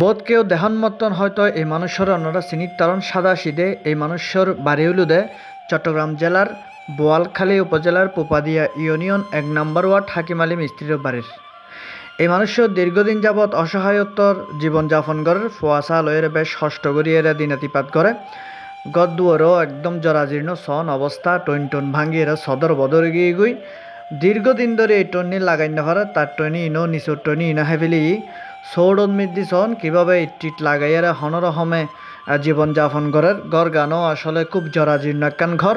বোধ কেউ দেহন মতন হয়তো এই মানুষের অন্যরা চিনিত তারণ সাদা সিদে। এই মানুষের বাড়ি হলুদে চট্টগ্রাম জেলার বোয়ালখালী উপজেলার পোপাদিয়া ইউনিয়ন এক নম্বর ওয়ার্ড হাকিম আলী মিস্ত্রির বাড়ির। এই মানুষের দীর্ঘদিন যাবৎ অসহায়ত্বর জীবনযাপন করে, ফুয়াশা লয়ের বেশ হষ্ট করিয়ে দিনাতিপাত করে। গদ্দুয়ারও একদম জরাজীর্ণ সন অবস্থা, টইন টন ভাঙ্গি এরা সদর বদর গিয়ে গুই দীর্ঘদিন ধরে এই টনি লাগাই না তার টনি ইনো, নিচুর টনি ইনো হেফেলি মিদ্দি সন কীভাবে ইটিট লাগাইয়ারা হনরহমে জীবনযাপন করে গড় গানও আসলে খুব জরাজীর্ণ একখান ঘর।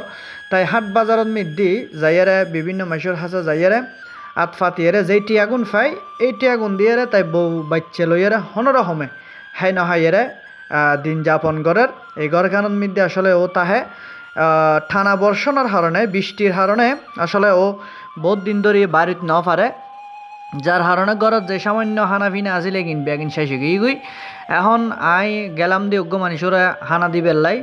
তাই হাট বাজারত মিদ্দি যাইয়ারে, বিভিন্ন মাসের হাসা যাইয়ারে, আত ফাতিয়ারে যেইটি আগুন ফাই এইটি আগুন দিয়ারে তাই বউ বাচ্চা লইয়ারে হনরহমে। হাই নহাইয়ারে দিন যাপন করার এই গড়খানোর মধ্যে আসলে ও তাহে ঠানা বর্ষণের কারণে বৃষ্টির কারণে আসলে ও বহুত দিন ধরে বাড়িত ন পারে। যার কারণে ঘরত যে সামান্য হানা ফিনা আসিলে কিন বেগিন শেষ গিয়ে গুই। এখন আই গেলাম দি অজ্ঞ মানুষরে হানা দি বেল্লাই।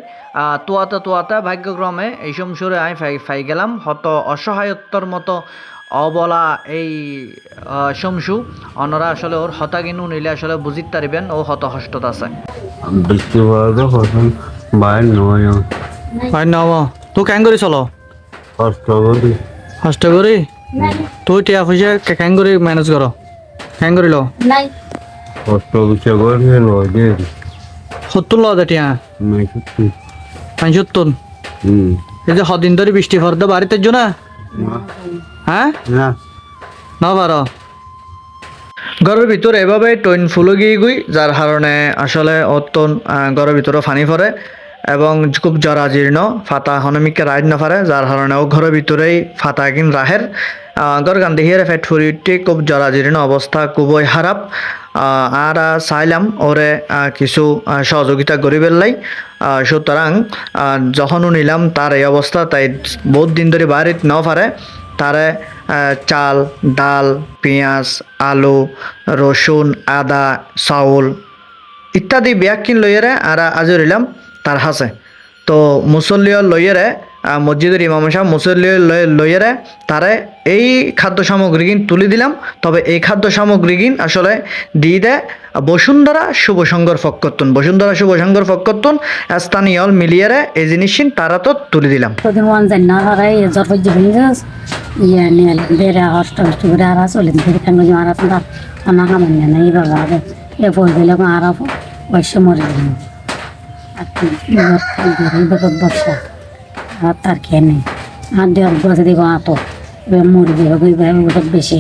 তোয়াতা তোয়াতা ভাগ্যক্রমে এই সমসরে আই ফাই ফাই গেলাম। হত অসহায়ত্বর মতো অবলা এই সমসু অনরা আসলে ওর হতাগিনু নিলে আসলে বুঝিত পারিবেন ও হত হষ্টত আছে। তুই কেন করি চলো? কষ্ট করি? তুই টিয়া পয়সা কেন করি। ম্যানেজ করো কিছু করে যে সত্তর লওয়া টিয়া। হুম। এই যে সদিন ধরে বৃষ্টি ফর দে বাড়িতে জো না? হ্যাঁ? না। না পারো ঘরের ভিতরে এভাবে টইন ফুলো গিয়ে গুই যার কারণে আসলে অতন ঘরের ভিতরে ফানি পড়ে। এবং খুব জরাজীর্ণ ফাতা হনমিকে রাইড না পারে যার কারণে ও ঘরের ভিতরেই ফাতা কিন রাহের। গর গান দেখিয়ে ফেট ফুরি উঠে খুব জরাজীর্ণ অবস্থা খুবই খারাপ। আর চাইলাম ওরে কিছু সহযোগিতা করি পেলাই সুতরাং আহ, যখনও নিলাম তার এই অবস্থা তাই বহুত দিন ধরে বাড়িতে ন পারে। তারে চাল ডাল পেঁয়াজ আলু রসুন আদা চাউল ইত্যাদি ব্যাগ কিন লইয়েরে আর আজরিলাম তার হাসে তো মুসল্লিও লইয়েরে মসজিদের ইমাম সাহেব মুসল্লি লইয়েরে তারে এই খাদ্য সামগ্রী সামগ্রীগিন তুলে দিলাম। তবে এই খাদ্য সামগ্রীগিন আসলে দিয়ে দেয় বসুন্ধরা শুভ সংঘর ফক্কতুন বসুন্ধরা শুভ সংঘর ফক্কতুন স্থানীয় মিলিয়েরে এই জিনিসিন তারা তো তুলে দিলাম। না আর এই জরফজ জীবন যাস ইয়ে নিয়ে বেড়ে হস্ত হস্ত করে আর চলে ফিরে কেন আর আপনার অনা কামান্য না এই বাবা আরে এ বই দিলে আর বয়স মরে গেল আর কি বেগত বর্ষা আর তার খেয়ে নেই আর দেড় বছর দিব আতো এবার মরবে হবে এবার বেশি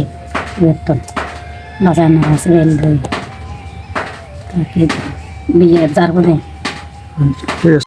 বেতন বাজার না আছে বেল বই তাকে বিয়ে যার করে ঠিক আছে